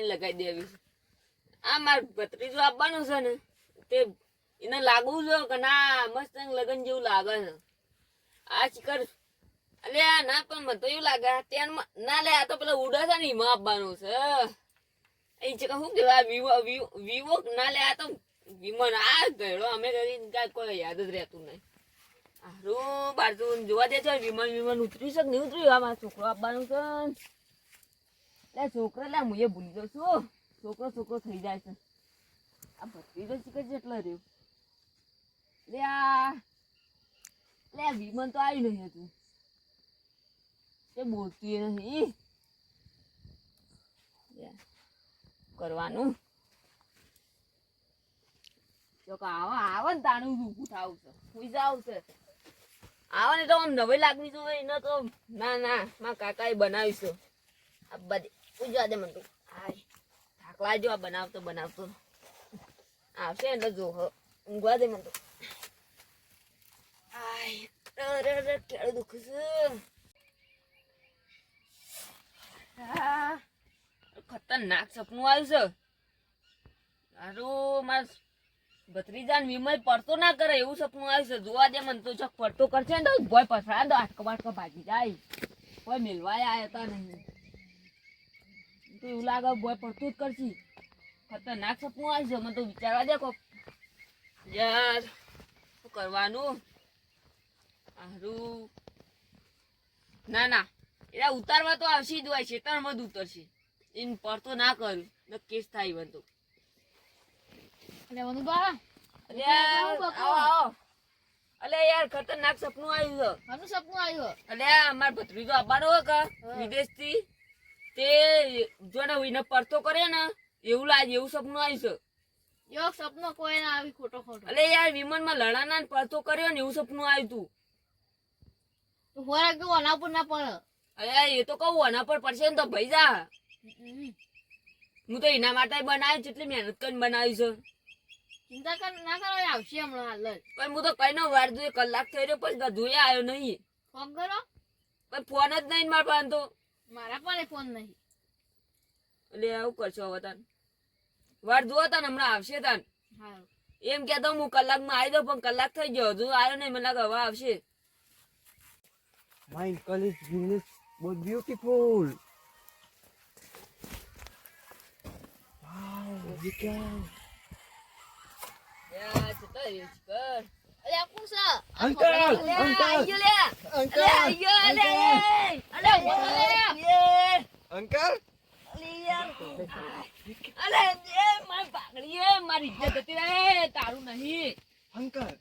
Line લગાવી દેવી આ માર ભત્રીજો આપવાનું છે ને, તે એને લાગવું છે કે ના, મસ્ત લગન જેવું લાગે છે. આ ચીકર અલે ના, પણ મને તો એવું લાગે ત્યાં ના, લે, આ તો પેલા ઉડા છે ને એમાં આપવાનું છે. એ ચીકર શું કહેવાય વિવો વિવો ના, લે, આ તો વિમાન, આ ગયેલો અમે કરી કાંઈ કોઈ યાદ જ રહેતું નહીં. હારું બાજુ જોવા દે છે વિમાન વિમાન ઉતર્યું છે કે નહીં ઉતર્યું? આ મારો છોકરો આપવાનું છે લે છોકરો, લે હું એ ભૂલી જાઉં છું. છોકરો છોકરો થઈ જાય છે. આ ભત્રી તો ચીકર જેટલો રહ્યો. લે આ, લે વિમન તો આવી નહીં હતું. એ બોલતી નહીં. કરવાનું. જો કે આવા, આવે ને તાણું ઊભું થાવું છે. સુઈ જાવ આવે ને તો આમ નવી લાગવી જોઈએ એને તો ના ના, મારા કાકાએ એ બનાવીશું. આ બધી પૂજવા દે મને હાય જો આ બનાવતો બનાવતો. આવશે એટલે જો ઊંઘવા દે મને તો. અરે અરે કેળું દુખે છે ખતરનાક સપનું આવ્યું છે. સારું માર ભત્રીજાન વિમલ પડતો ના કરે એવું સપનું આવ્યું છે. જોવા દે મને તો ચક પડતો કરશે ને તો ભોય પસરા તો આટકો બાટકો ભાગી જાય. કોઈ મેલવાય આયા હતા નહીં. તો એવું લાગે બોય પડતું જ કરશી. ખતરનાક સપનું આવી છે મને તો વિચારવા દે કોક. યાર શું કરવાનું? હારું. ના ના. એટલે ઉતારવા તો આવશે જ હોય ખેતરમાં જ ઉતરશે. એને પડતો ના કર્યું ને કેસ થાય બનતો વનુભા અલે આવો આવો. અલે યાર ખતરનાક સપનું આવ્યું છે. સપનું આવ્યું અલે અમાર ભત્રીજો આવવાનો હોય કે? વિદેશ વિદેશથી? તે જોડે હોઈને પડતો કરે ને એવું લાગે એવું સપનું આવી છે. એક સપનો કોઈ ના આવી ખોટો ખોટો. અલે યાર વિમાનમાં લડાના પરતો પડતો કર્યો ને એવું સપનું આવ્યું તું. હોરા કે ઓના પર ના પડે અરે એ તો કહું એના પર પડશે ને તો ભાઈ જા. હું તો એના માટે બનાવ્યું જેટલી મહેનત કરીને બનાવી છે. ચિંતા કર ના કરો એ આવશે હમણાં હાલ જ. પણ હું તો કઈ નો વાર કલાક થઈ રહ્યો પછી ધોયા આવ્યો નહીં. ફોન કરો. પણ ફોન જ નહીં મારા પાસે તો. મારા પણ ફોન નહીં. એટલે આવું કરશો હવે તન? વાર જુઓ તન હમણાં આવશે તન. એમ કેતો હું કલાકમાં આવી દઉં પણ કલાક થઈ ગયો. હજુ આવ્યો નહીં મને લાગે હવે આવશે. My uncle is Venus was beautiful. Wow, look out. uncle. યાર. અલે, એ, મારી પાઘડી, એ, મારી ઇજ્જત જતી રહે. તારું નહીં Uncle.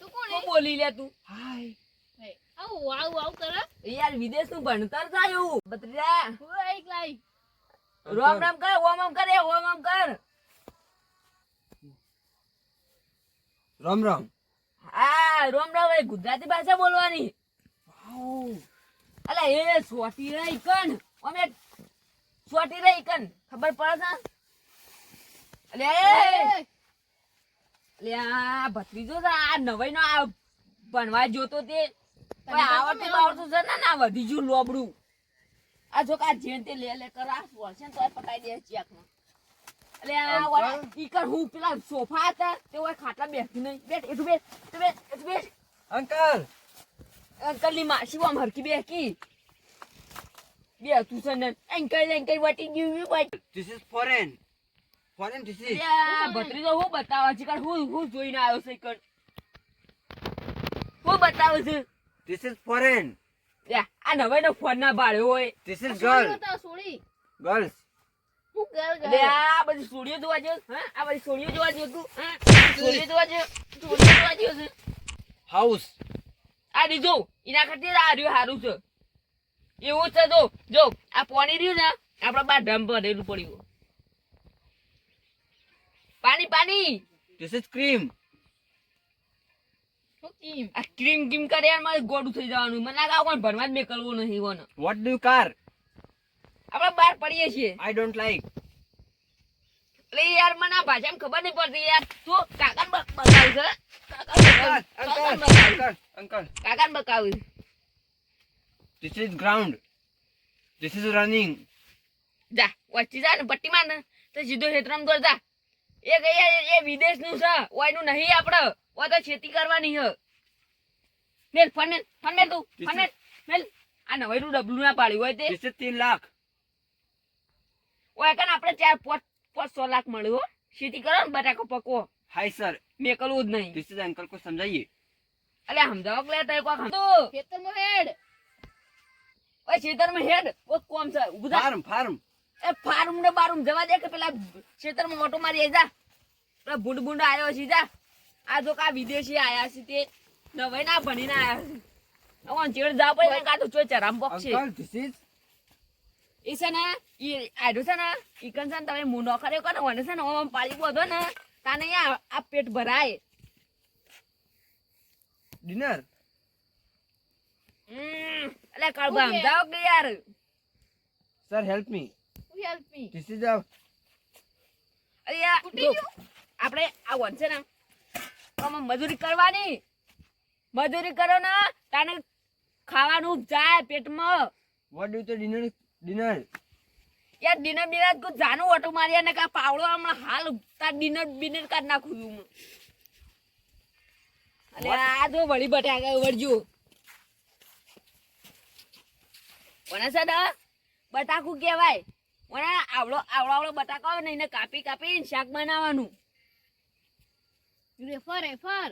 તું કોણ બોલી લે તું Hi. હે આવું વાવ વાવ કરે યાર વિદેશનું ભણતર થયું બત્રીજા હું એક લાઈ રોમ રામ કર ઓમ ઓમ કર ઓમ ઓમ કર Ram Ram. હા રોમ રામ એ ગુજરાતી ભાષા બોલવાની. અલા એ સોટી રે ઈકન અમે સોટી રે ઈકન ખબર પડે છે? અલે અલે આ ભત્રીજો આ નવાઈ નો આ ભણવા જોતો તે. કોઈ આવડતું આવડતું છે ને ના વધી જુ લોબડું. આ જો કા જેન તે લે લે કરા વળશે ને તોય પટાઈ દે ચેકમાં અલે આ વાળા ઈકન હું પેલા સોફા હતા તે ઓય ખાટલા બેઠી નહીં. બેઠ એટલું બેઠ બેઠ બેઠ. Uncle. અંકલની માસી આમ હરકી બેકી બે તું છે ને uncle uncle Vati you what this is foreign foreign this is યા ભત્રીજો હું બતાવા છે કણ હું હું જોઈને આવ્યો છે કણ. હું બતાવું છે. ધીસ ઇઝ ફોરેન યા આ નવે નો ફોન ના ભાડ્યો હોય ધીસ ઇઝ ગર્લ સોળી. ગર્લ્સ હું આ બધી સોડીઓ જોવા જો હા? આ બધી સોડીઓ જોવા જો તું હા? સોડીઓ જોવા જો સોડીઓ જોવા જો છે. House. આ દીધો એના કરતી આ રહ્યું સારું છે. એવું છે જો જો આ પાણી રહ્યું ને આપણે બાર ડ્રમ ભરેલું પડ્યું. પાણી પાણી. ધીસ ઇઝ ક્રીમ આ ક્રીમ ક્રીમ કરે યાર મારે ગોડું થઈ જવાનું. મને લાગે આ કોઈ ભણવા જ મેકલવું નહીં કોને વોટ ડુ you car? આપણે બહાર પડીએ છીએ. આઈ ડોન્ટ લાઈક એટલે યાર મને આ ભાષામાં ખબર નહીં પડતી યાર. તું કાકા બ- બતાવું છે? કાકાને અંકલ કાકા બકાવું this is ground this is જા વચ્ચે જા પટ્ટીમાં ને તો સીધો ક્ષેત્રમ દોર જા. એ ગયા એ વિદેશનું છે ઓયનું નહીં આપણે ઓ તો ખેતી કરવાની છે મેલ ફોન મેલ ફોન મેલ તું ફોન મેલ મેલ. આ નવાઈનું ડબલું ના પાડ્યું હોય તે. ધીસ ઇઝ લાખ ઓય કન આપડે ચાર પાંચ સો લાખ મળ્યું હો. ખેતી કરો ને બટાકો પકવો. હાય સર. મેં કરવું જ નહીં. દિસ ઇઝ અંકલ કો સમજાઈએ? અલે સમજાવો કે લેતા કોક તો ખેતરમાં હેડ. ઓય ખેતરમાં હેડ. કોક કોમ છે ઉગદા ફાર્મ ફાર્મ. એ ફાર્મ ને બારું જવા દે કે પેલા ખેતરમાં ઓટો મારી જા. પેલા બુડ બુડ આયો છે જા. આ જો કા વિદેશી આયા છે તે. નવાઈ ના ભણીને આયા છે. અવાન ચેડ જા પડે કા તો ચોય ચરામ બોક છે. અંકલ ધીસ ઇઝ ઈ છે ને ઈ આડો છે ને ઈ કંસન તમે મુનો કર્યો કને? ઓને છે ને ઓમ પાડી બોધો ને. તાને આ પેટ ભરાય. ડિનર? અલે કળબા સમજાવો કે યાર sir help me help me this is a અરે આપણે આ વનસે ને આમાં મજૂરી કરવાની. મજૂરી કરો ને તાને ખાવાનું જાય પેટમાં. What do you dinner? Dinner? યાર ડિનર બિનર કો જાનું ઓટો મારી ને કા પાવડો હમણાં હાલ તાર ડિનર બિનર કાઢ નાખું છું અરે આ જો વળી બટ્યા આગળ વળજો કોને સદા બટાકું કહેવાય. મને આવડો આવડો આવડો બટાકો આવે ને એને કાપી કાપી શાક બનાવવાનું. Refer refer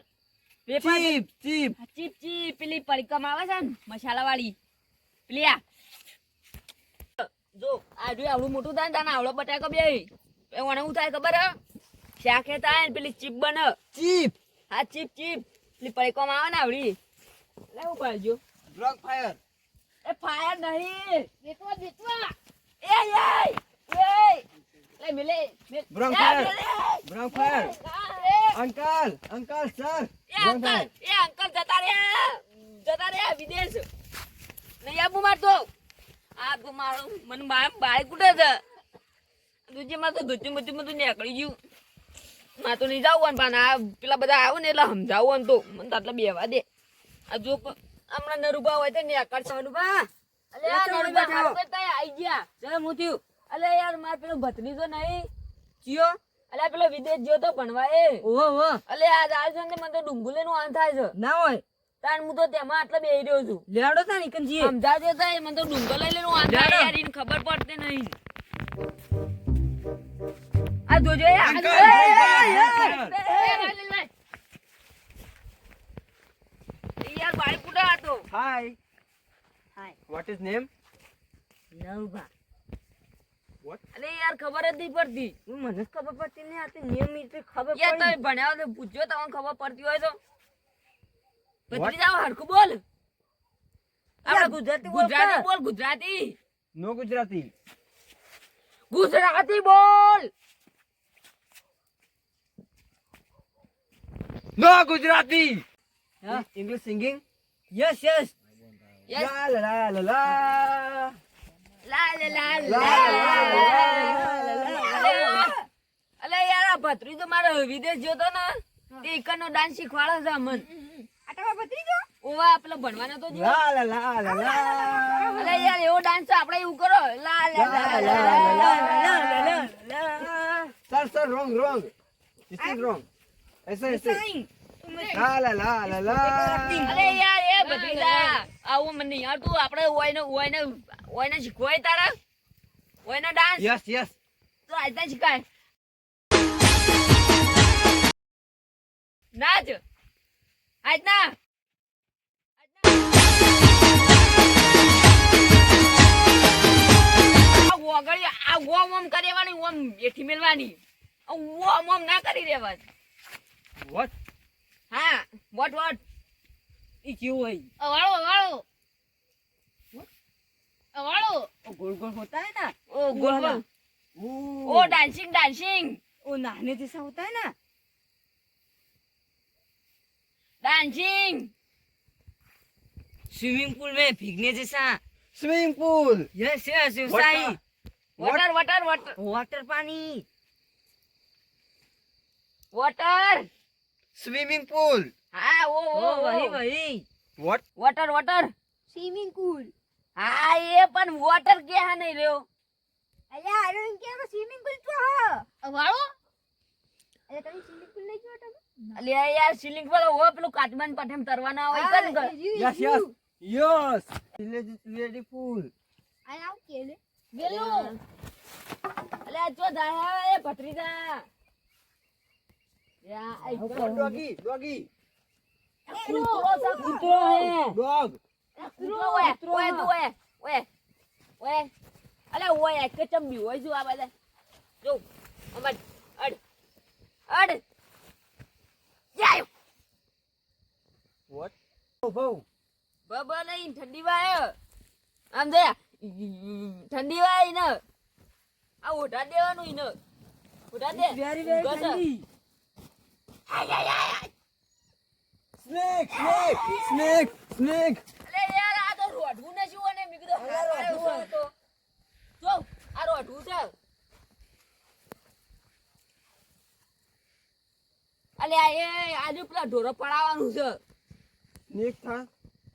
chip chip. Chip chip. પેલી પરિકમ આવે છે ને મસાલા વાળી પેલી આ જો આજે આવડું મોટું થાય ને તાને આવડો બટાકો બે. ઓને હું થાય ખબર હે? શાખે થાય ને પેલી ચીપ બને. ચીપ? હા ચીપ ચીપ. પેલી પૈકોમ આવે ને આવડી. લેવું પાડજો. ડ્રગ ફાયર એ ફાયર નહીં. બેટવા બેટવા એ એ એ. મિલે bring fire bring fire uncle uncle sir એ. અંકલ એ અંકલ જતા રે જતા રે વિદેશ. નહીં આપું મારતો આ તો ધુચું મને તો આટલા બેવા હમણાં નરુભા હોય તો નીકળ સરુભા અલે નરુભા આવી ગયા. જય મોતી અલે યાર માર પેલો ભત્રીજો નહીં. ચિયો અલે પેલો વિદેશ ગયો તો ભણવા એ. ઓહો ઓહો. અલે આ જાય છે ને મને તો ડુંગુલે નું આન થાય છે. ના હોય. તાર હું તેમાં આટલા બેહી રહ્યો છું લેડો તા નીકળજી સમજાજો તા મને તો ડુંગર લઈ લેનો આ યાર ઇન ખબર પડતી નહીં આ જોજો એ યાર બાઈ પુડા હતો hi hi what is name નવભા અરે યાર ખબર જ પડતી મને ખબર પડતી નહીં નિયમિત ખબર પડી ભણ્યા તો પૂછજો ખબર પડતી હોય તો ગજરી જાવ હરખું બોલ આપણે ગુજરાતી ગુજરાતી બોલ ગુજરાતી નો ગુજરાતી ગુજરાતી બોલ no Gujarati English singing yes yes લા લા લા લા અલે યાર ભત્રી તો મારો વિદેશ જોતો ને તે એકનો ડાન્સ શીખવાડો છે મને ઓવા પેલો આવું મને યાર તું આપણે ઓયને ઓયને શીખવાય તારા ઓયનો ડાન્સ યસ યસ તો આજ શીખાય નાચ આજના. ઓગળી આ ઓમ ઓમ કરેવાની ઓમ બેઠી મેલવાની. ઓમ ઓમ ના કરી રહેવાની વોટ હા વોટ વોટ ઈ કેવું હોય? અવાળો અવાળો. અવાળો. ઓ ગોળ ગોળ હોતા હે ના? ઓ ગોળ ગોળ. ઓ ડાન્સિંગ ડાન્સિંग ઓ નાને જૈસા હોતા હે ના? डांसिंग स्विमिंग पूल में भीगने जैसा स्विमिंग पूल यस यस साई वाटर वाटर वाटर वाटर पानी वाटर स्विमिंग पूल हाँ वो वो वही वही what water water swimming pool હા એ પણ વોટર કે હા નહીં રહ્યો. અલ્યા આરો એમ કે સ્વિમિંગ પૂલ તો હો. વાળો અરે તમે સ્વિમિંગ પૂલ નહીં જોતો? અલ્યા યાર સિલિંગ પર હો પેલું કાચબાન પઠેમ તરવાના હોય કર. કર. Full. આ નામ કેલે? વેલું. અલ્યા. જો જાય એ ભત્રીજા. યા આઈ. Doggy, doggy. કૂતરો છે, કૂતરો હે. Dog. કૂતરો ઓય ઓય ઓય ઓય. ઓય. અલ્યા ઓય એક ચંબી હોય જો આ બધા જો અમાર અડ અડ જાય What? નહીં ઠંડી વાય. આમ દે ઠંડી વાય ને આ ઓઢા દેવાનું ઈને. ઓઢા દે. વેરી વેરી ઠંડી. Snake, snake, snake, snake. અલે યાર આ તો રોઢવું ને શું અને મેં કીધું હાથ આવ્યો છે. તો જો આ રોઢવું છે. અલે આ એ આજે પેલા ઢોરો પડાવવાનું છે. Snake થા.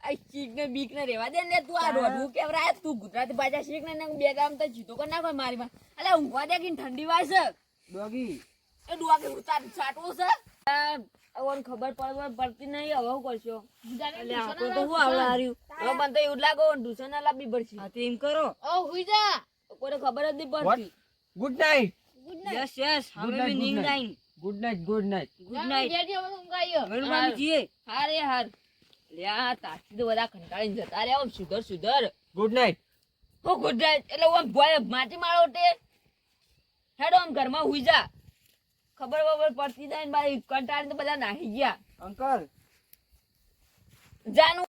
આ શીખ ને બીક ને રેવા દે ને તું આ રોઢવું કેવરાય? તું ગુજરાતી ભાષા શીખ ને ને બે ગામ તો જીતો કર નાખો મારી માં. અલે ઊંઘવા દે કે ઠંડી વાય છે. Doggy. એ ડોગી ઉતાર છાટવો છે. ઓન ખબર પડવા પડતી નહીં હવે હું કરશો? એટલે આપણે તો હું આવડાર્યું હવે મને તો એવું લાગો ટ્યુશન ના લાવવી પડશે હા એમ કરો. ઓ હુઈ જા. કોને ખબર જ નહીં પડતી. Good night good night yes yes હવે night, good night. Good night good night good night JD અમે ઊંઘાઈયો વેણુમામી જીએ. હારે હાર. લ્યા તારથી તો બધા કંટાળીને જતા રે આમ સુધર સુધર. Good night. હું ગુડ નાઈટ એટલે આમ ભોય માટી માળો તે. હેડો આમ ઘરમાં હુઈ જા. ખબર બબર પડતી જાય ને ભાઈ કંટાળીને તો બધા નાહી ગયા. અંકલ. જાનું.